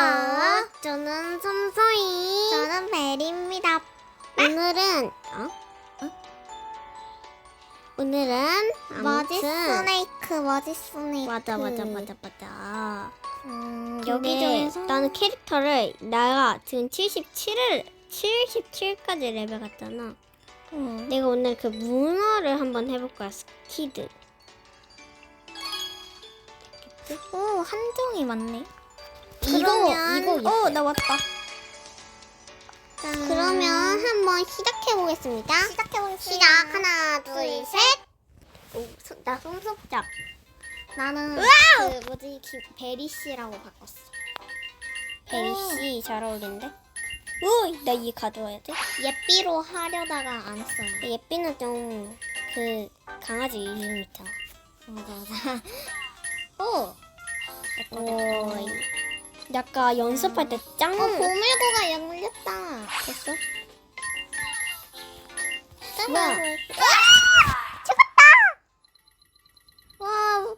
안녕하세요. 저는 섬소희. 저는 베리입니다. 오늘은 어? 오늘은 머지 아무튼 스네이크, 머지 스네이크. 맞아 맞아 맞아 맞아. 음, 여기 여기 중에서 나는 캐릭터를 내가 지금 77을 77까지 레벨 갔잖아. 음. 내가 오늘 그 문어를 한번 해볼 거야 스키드. 오, 한정이 많네. 그러면- 이거, 이거. 어, 나 왔다. 그러면 한번 시작해 보겠습니다. 시작해 보겠습니다. 시작 하나 둘 둘, 셋. 오, 소- 나 손톱잡. 나는 으아우! 그 뭐지 기, 베리 씨라고 바꿨어. 베리 씨 잘 어울린데? 오, 나얘 가져와야 돼. 예삐로 하려다가 안 했어요. 예삐는 좀 그 강아지 이름 있잖아. 맞아. 오. 오. 약간 연습할 때 짱. 어 보물고가 열렸다. 됐어? 뭐야? 뭐야? 와. 어.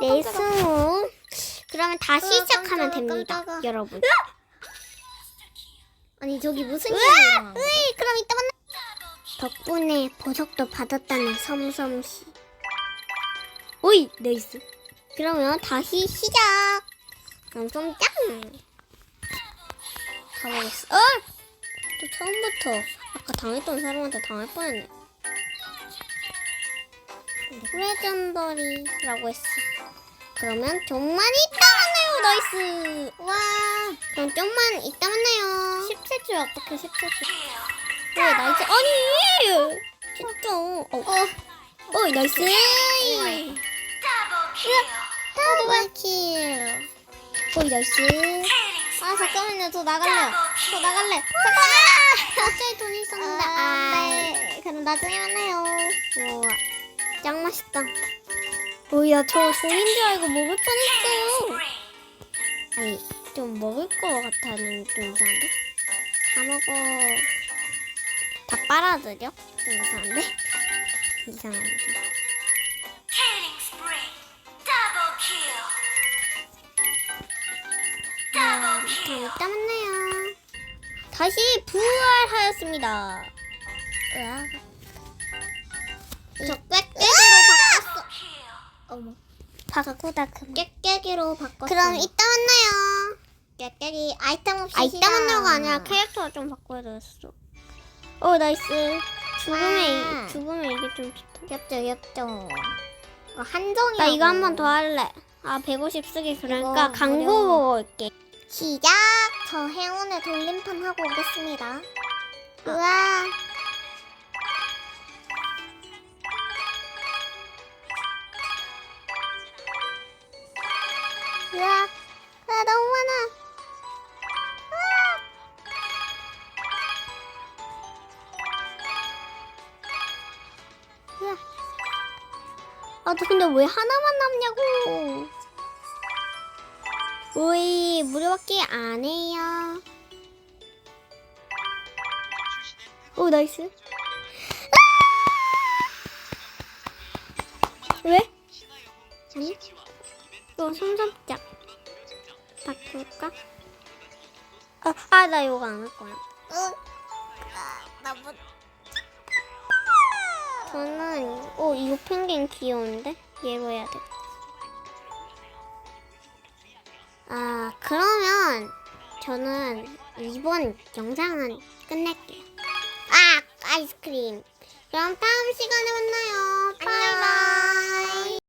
네, 깜짝아. 스무. 그러면 다시 으아, 시작하면 깜짝아, 됩니다, 깜짝아. 여러분. 아니 저기 무슨 일이 으아! 일어난 거야? 으이, 그럼 이따 만나. 덕분에 보석도 받았다는 섬섬씨. 오이, 네이스. 그러면 다시 시작. 그럼 좀 짱. 가보겠어. 어! 또 처음부터 아까 당했던 사람한테 당할 뻔했네. 레전더리라고 했어. 그러면 좀만 이따 만나요, 나이스. 와. 그럼 좀만 이따 만나요. 17줄 어떻게 17줄? 왜 나이스? 아니! 진짜. 어, 어, 어 나이스. 더블 킬. 어, 나이스. 아 잠깐만요 저 나갈래요. 저 나갈래. 아! 갑자기 돈 있었는데. 아, 네. 그럼 나중에 만나요. 우와, 짱 맛있다. 뭐야, 저 종인 줄 알고 먹을 뻔했어요. 아니, 좀 먹을 거 같아는 좀 이상한데? 다 먹어. 다 빨아들여? 좀 이상한데? 이상한데. 그럼 kill. 이따 만나요. 다시 부활하였습니다. 으아. 저 꾀깨기로 바꿨어. 어머. 바꾸다 그 꾀깨기로 바꿨어. 그럼 이따 만나요. 꾀깨기 아이템 없이 아 이따. 만나가 아니라 캐릭터가 좀 바꿔야 되겠어. 어 나이스. 죽음의 아. 이- 죽음의 이게 좀 좋다. 귀엽죠 귀엽죠. 이거 한정이. 나 이거 한 번 더 할래. 아 150 쓰기 그러니까 광고. 보고 올게. 시작. 저 행운의 돌림판 하고 오겠습니다. 우와. 우와. 아 너무 많아. 우와. 아, 너 근데 왜 하나만 남냐고. 오이, 무료받기 안 해요. 오, 나이스. 아! 왜? 아니? 또 손잡자. 바꿀까? 아, 아, 나 이거 안 할 거야. 응. 아. 저는 오 이거 펭귄 귀여운데 얘로 해야 돼. 아 그러면 저는 이번 영상은 끝낼게요. 아 아이스크림. 그럼 다음 시간에 만나요. 안녕.